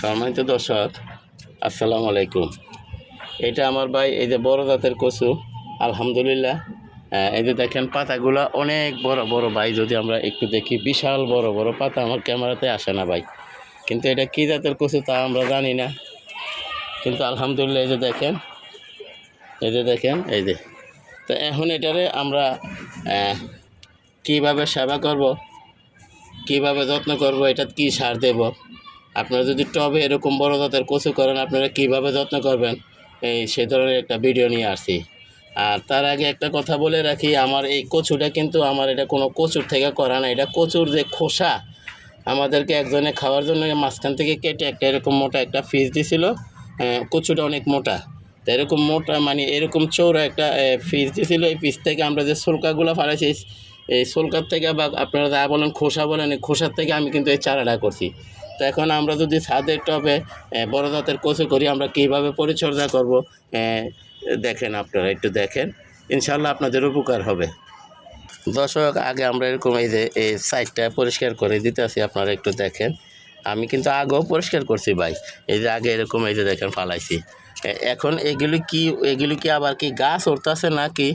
সম্মানিত দর্শক, আসসালামু আলাইকুম। এটা আমার ভাই, এই যে বড় জাতের কচু, আলহামদুলিল্লাহ। এই যে দেখেন পাতাগুলো অনেক বড় বড় ভাই, যদি আমরা একটু দেখি, বিশাল বড় বড় পাতা আমার ক্যামেরাতে আসে না ভাই। কিন্তু এটা কী জাতের কচু তা আমরা জানি না। কিন্তু আলহামদুলিল্লাহ, এই যে দেখেন, এই যে দেখেন, এই যে। তো এখন এটারে আমরা কীভাবে সেবা করব, কীভাবে যত্ন করব, এটা কি সার দেব? আপনারা যদি টবে এরকম বড় জাতের কচু করেন, আপনারা কীভাবে যত্ন করবেন? এই সে ধরনের একটা ভিডিও নিয়ে আসছি। আর তার আগে একটা কথা বলে রাখি, আমার এই কচুটা কিন্তু আমার এটা কোনো কচুর থেকে করা না। এটা কচুর যে খোসা, আমাদেরকে একজনে খাওয়ার জন্য মাঝখান থেকে কেটে একটা এরকম মোটা একটা ফিস দিছিল। কচুটা অনেক মোটা। তো এরকম মোটা মানে এরকম চৌড়া একটা ফিস দিছিল। এই পিস থেকে আমরা যে সুলকাগুলো ফাড়াইছি, এই সুলকার থেকে বা আপনারা যা বলেন খোসা বলেন, এই খোসার থেকে আমি কিন্তু এই চারাটা করছি। তো এখন আমরা যদি ছাদের টবে বড়ো জাতের কচু করি, আমরা কীভাবে পরিচর্যা করব? দেখেন আপনারা, একটু দেখেন। ইনশাল্লাহ আপনাদের উপকার হবে। দর্শক, আগে আমরা এরকম এই যে, এই সাইডটা পরিষ্কার করে দিতে আসি আপনারা একটু দেখেন। আমি কিন্তু আগেও পরিষ্কার করছি ভাই। এই যে, আগে এরকম এই যে দেখেন, ফালাইছি। এখন এগুলি কি এগুলি কি আবার কি গাছ উঠতেছে নাকি?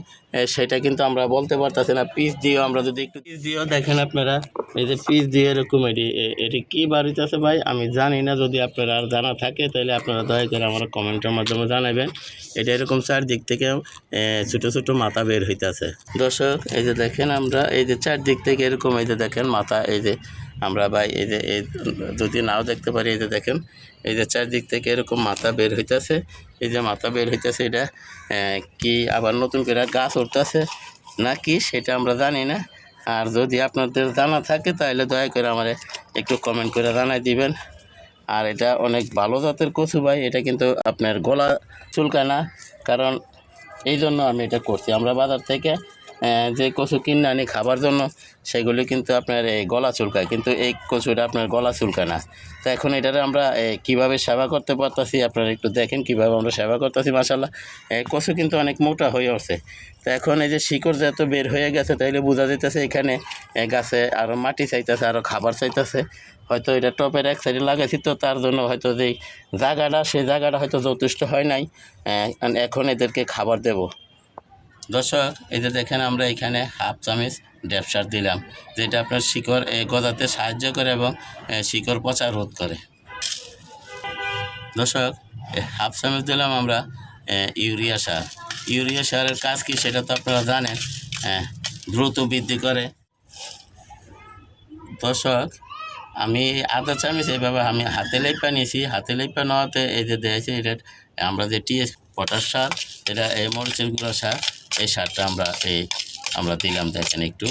সেটা কিন্তু আমরা বলতে পারতেছি না। পিস দিয়েও আমরা যদি একটু পিস দিয়েও দেখেন আপনারা, এই যে পিস দিয়ে এরকম এটি এটি কী বাড়িতে আছে ভাই? আমি জানি না, যদি আপনারা আর জানা থাকে তাহলে আপনারা দয়া করে আমার কমেন্টের মাধ্যমে জানাবেন। এটা এরকম চারদিক থেকে ছোটো ছোটো মাথা বের হইতেছে। দর্শক, এই যে দেখেন আমরা, এই যে চারদিক থেকে এরকম এই যে দেখেন মাথা, এই যে আমরা ভাই এই যে এই যদি নাও দেখতে পারি, এই যে দেখেন, এই যে চারদিক থেকে এরকম মাথা বের হইতেছে, এই যে মাথা বের হইতেছে, এটা কি আবার নতুন করে গাছ উঠতেছে না কি সেটা আমরা জানি না। আর যদি আপনাদের জানা থাকে, তাহলে দয়া করে আমার একটু কমেন্ট করে জানাই দিবেন। আর এটা অনেক ভালো জাতের কচু ভাই, এটা কিন্তু আপনার গলা চুলকায় না, কারণ এই জন্য আমি এটা করছি। আমরা বাজার থেকে যে কচু কিনে আনি খাবার জন্য, সেগুলি কিন্তু আপনার এই গলা চুলকায়। কিন্তু এই কচুটা আপনার গলা চুলকায় না। তো এখন এটারে আমরা কীভাবে সেবা করতে পারতাছি, আপনারা একটু দেখেন কীভাবে আমরা সেবা করতেছি মাসাল্লাহ কচু কিন্তু অনেক মোটা হয়ে উঠছে। তো এখন এই যে শিকড় যত বের হয়ে গেছে, তাইলে বোঝা যাইতেছে এখানে গাছে আরও মাটি চাইতেছে আরও খাবার চাইতেছে। হয়তো এটা টপের এক সাইডে লাগাইছি, তো তার জন্য হয়তো যে জায়গাটা, সেই জায়গাটা হয়তো যথেষ্ট হয় নাই। এখন এদেরকে খাবার দেব। দর্শক, এই যে দেখেন আমরা এখানে হাফ চামচ ড্যাপসার দিলাম, যেটা আপনার শিকড় গজাতে সাহায্য করে এবং শিকড় পচা রোধ করে। দর্শক হাফ চামচ দিলাম আমরা ইউরিয়া সার। ইউরিয়া সারের কাজ কি সেটা তো আপনারা জানেন দ্রুত বৃদ্ধি করে। দর্শক, আমি আদা চামচ এইভাবে আমি হাতে লেপা নিয়েছি, হাতে লেপা নেওয়াতে এই যে দিয়েছি এটা আমরা যে টিএস পটাশ সার, এটা এই মরিচের গুঁড়ো সার এই সারটা আমরা এই, আমরা দিলাম, দেখেন একটু।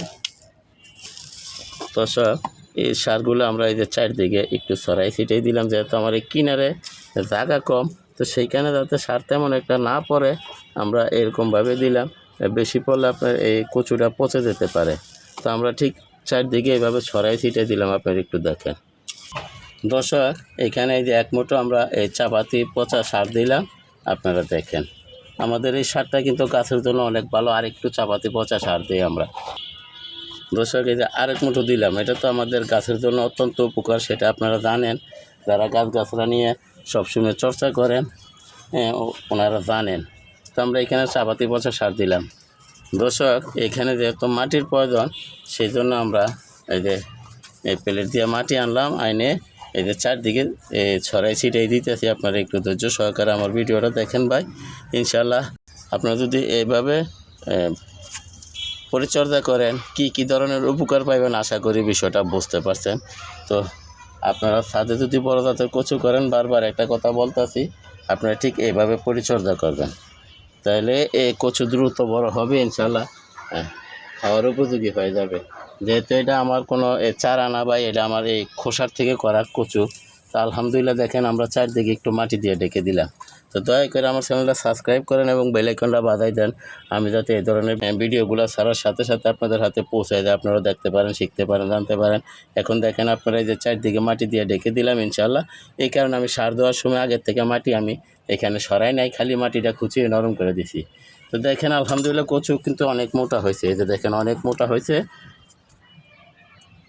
দর্শক এই সারগুলো আমরা এই যে চারদিকে একটু সরাই ছিটাই দিলাম, যেহেতু আমার এই কিনারে জায়গা কম, তো সেইখানে যাতে সার তেমন একটা না পড়ে, আমরা এরকমভাবে দিলাম। বেশি পড়লে আপনার এই কচুটা পচে যেতে পারে। তো আমরা ঠিক চারদিকে এইভাবে ছড়াই ছিটে দিলাম, আপনার একটু দেখেন। দর্শক, এখানে এই যে এক মুঠো আমরা এই চাপাতি পচা সার দিলাম, আপনারা দেখেন। আমাদের এই সারটা কিন্তু গাছের জন্য অনেক ভালো, আর একটু চাপাতি পচা সার দিই আমরা। দর্শক, এই যে আরেক মুঠো দিলাম, এটা তো আমাদের গাছের জন্য অত্যন্ত উপকার, সেটা আপনারা জানেন। যারা গাছ গাছরা নিয়ে সবসময় চর্চা করেন হ্যাঁ ওনারা জানেন। তো আমরা এখানে চাপাতি পচা সার দিলাম। দর্শক, এখানে যেহেতু মাটির প্রয়োজন, সেই জন্য আমরা এই যে এই প্লেট দিয়ে মাটি আনলাম, আইনে এই যে চারদিকে ছড়াই ছিটাই দিতেছি। আপনারা একটু ধৈর্য সহকারে আমার ভিডিওটা দেখেন ভাই। ইনশাল্লাহ আপনারা যদি এইভাবে পরিচর্যা করেন, কি কি ধরনের উপকার পাইবেন, আশা করি বিষয়টা বুঝতে পারছেন। তো আপনারা সাথে যদি বড় জাতের কচু করেন, বারবার একটা কথা বলতেছি, আপনারা ঠিক এইভাবে পরিচর্যা করবেন। তাহলে এই কচু দ্রুত বড় হবে ইনশাল্লাহ হ্যাঁ খাওয়ার উপযোগী হয়ে যাবে। যেহেতু এটা আমার কোনো চারা না বা এটা আমার এই খোসার থেকে করা কচু। তো আলহামদুলিল্লাহ দেখেন আমরা চারদিকে একটু মাটি দিয়ে ডেকে দিলাম। তো দয়া করে আমার চ্যানেলটা সাবস্ক্রাইব করেন এবং বেলাইকনটা বাজাই দেন। আমি যাতে এই ধরনের ভিডিওগুলো ছাড়ার সাথে সাথে আপনাদের হাতে পৌঁছায় যায় আপনারা দেখতে পারেন, শিখতে পারেন, জানতে পারেন। এখন দেখেন আপনারা এই যে চারদিকে মাটি দিয়ে ডেকে দিলাম ইনশাল্লাহ এই কারণে আমি সার দেওয়ার সময় আগের থেকে মাটি আমি এখানে সরাই নাই, খালি মাটিটা খুঁচিয়ে নরম করে দিছি। তো দেখেন আলহামদুলিল্লাহ কচু কিন্তু অনেক মোটা হয়েছে। এই যে দেখেন অনেক মোটা হয়েছে।